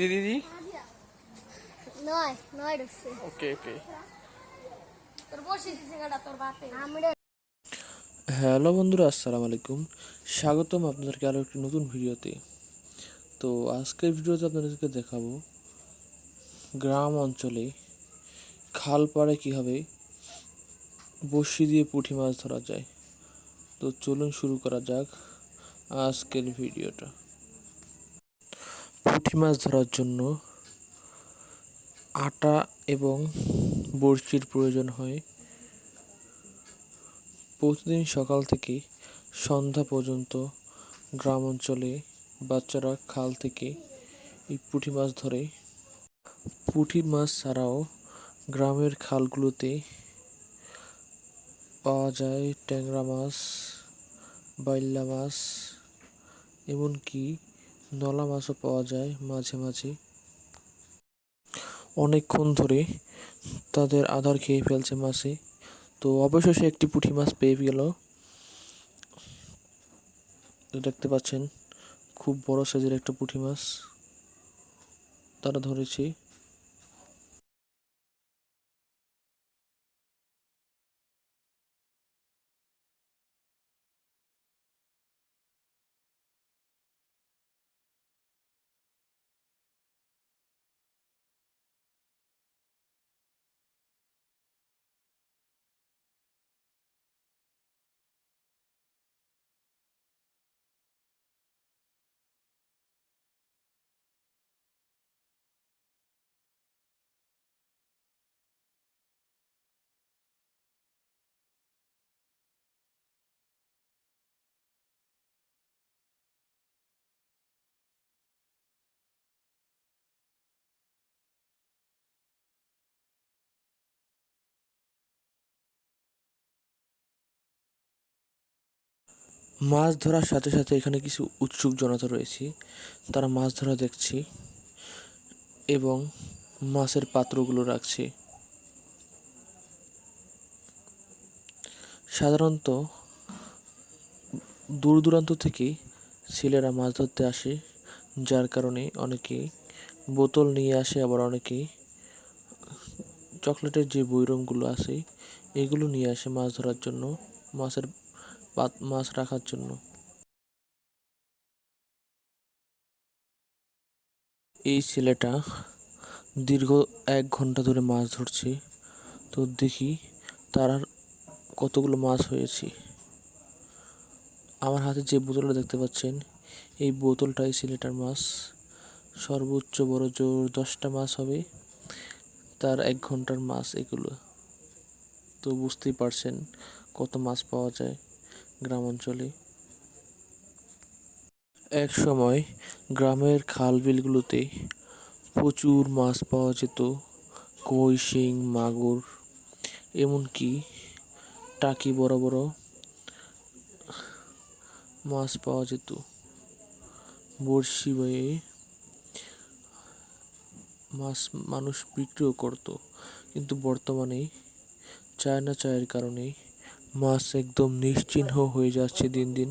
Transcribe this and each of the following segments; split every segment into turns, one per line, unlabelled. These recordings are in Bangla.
দিদি দিদি নয় ওকে ওকে হ্যালো বন্ধুরা আসসালামু আলাইকুম স্বাগতম আপনাদেরকে আরও একটি নতুন ভিডিওতে তো আজকের ভিডিওতে আপনাদেরকে দেখাবো গ্রাম অঞ্চলে খাল পাড়ে কীভাবে বসি দিয়ে পুঁঠি মাছ ধরা যায় তো চলুন শুরু করা যাক আজকের ভিডিওটা পুঁটি মাছ ধরার জন্য আটা এবং বড়শির প্রয়োজন হয় প্রতিদিন সকাল থেকে সন্ধ্যা পর্যন্ত গ্রাম অঞ্চলে বাচ্চারা খাল থেকে এই পুঁটি মাছ ধরে পুঁটি মাছ ছাড়াও গ্রামের খালগুলোতে পাওয়া যায় ট্যাংরা মাছ বাইল্লা মাছ এমনকি নলা মাছও পাওয়া যায় মাঝে মাঝে অনেকক্ষণ ধরে তাদের আধার খেয়ে ফেলছে মাছে তো অবশেষে একটি পুঁটি মাছ পেয়ে গেল দেখতে পাচ্ছেন খুব বড় সাইজের একটা পুঁটি মাছ তারা ধরেছি মাছ ধরার সাথে সাথে এখানে কিছু উৎসুক জনতা রয়েছে তারা মাছ ধরা দেখছি এবং মাছের পাত্রগুলো রাখছে সাধারণত দূর দূরান্ত থেকে ছেলেরা মাছ ধরতে আসে যার কারণে অনেকে বোতল নিয়ে আসে আবার অনেকে চকলেটের যে বৈরমগুলো আছে এগুলো নিয়ে আসে মাছ ধরার জন্য মাছের পাত মাছ রাখার জন্য এই ছেলেটা দীর্ঘ এক ঘন্টা ধরে মাছ ধরছে তো দেখি তার কতগুলো মাছ হয়েছে আমার হাতে যে বোতলটা দেখতে পাচ্ছেন এই বোতলটাই সিলেটার মাছ সর্বোচ্চ বড় জোর দশটা মাছ হবে তার এক ঘন্টার মাছ এগুলো তো বুঝতেই পারছেন কত মাছ পাওয়া যায় গ্রাম অঞ্চলে এক সময় গ্রামের খাল বিলগুলোতে প্রচুর মাছ পাওয়া যেত কই শিং মাগুর এমনকি টাকি বড় বড় মাছ পাওয়া যেত বড়শি বয়ে মাছ মানুষ বিক্রিও করত কিন্তু বর্তমানে চায়না চায়ের কারণে মাছ একদম নিশ্চিহ্ন হয়ে যাচ্ছে দিন দিন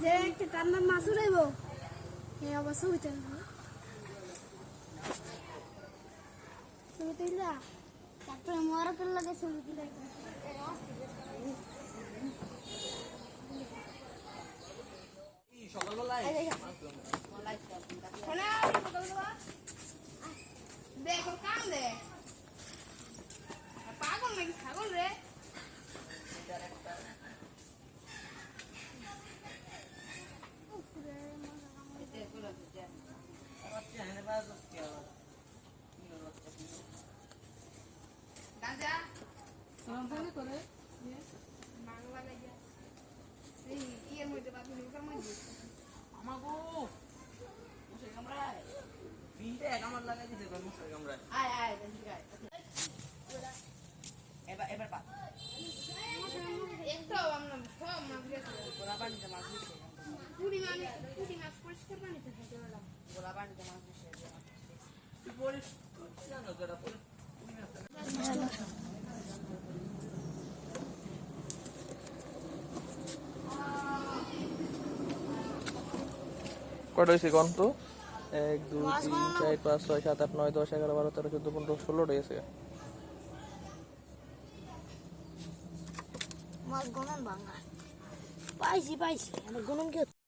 যে একটা কান্নার মাছ উড়াইব এই অবস্থা হইতে হবে তুমি তো ইলা তারপরে সকালবেলায় সকালবেলা
কটা হয়েছে গণ তো এক দুই তিন চার পাঁচ ছয় সাত আট নয় দশ এগারো বারো তেরো চোদ্দ পনেরো ষোলো রয়েছে পাইছি পাইছি আমার মানে গণন কি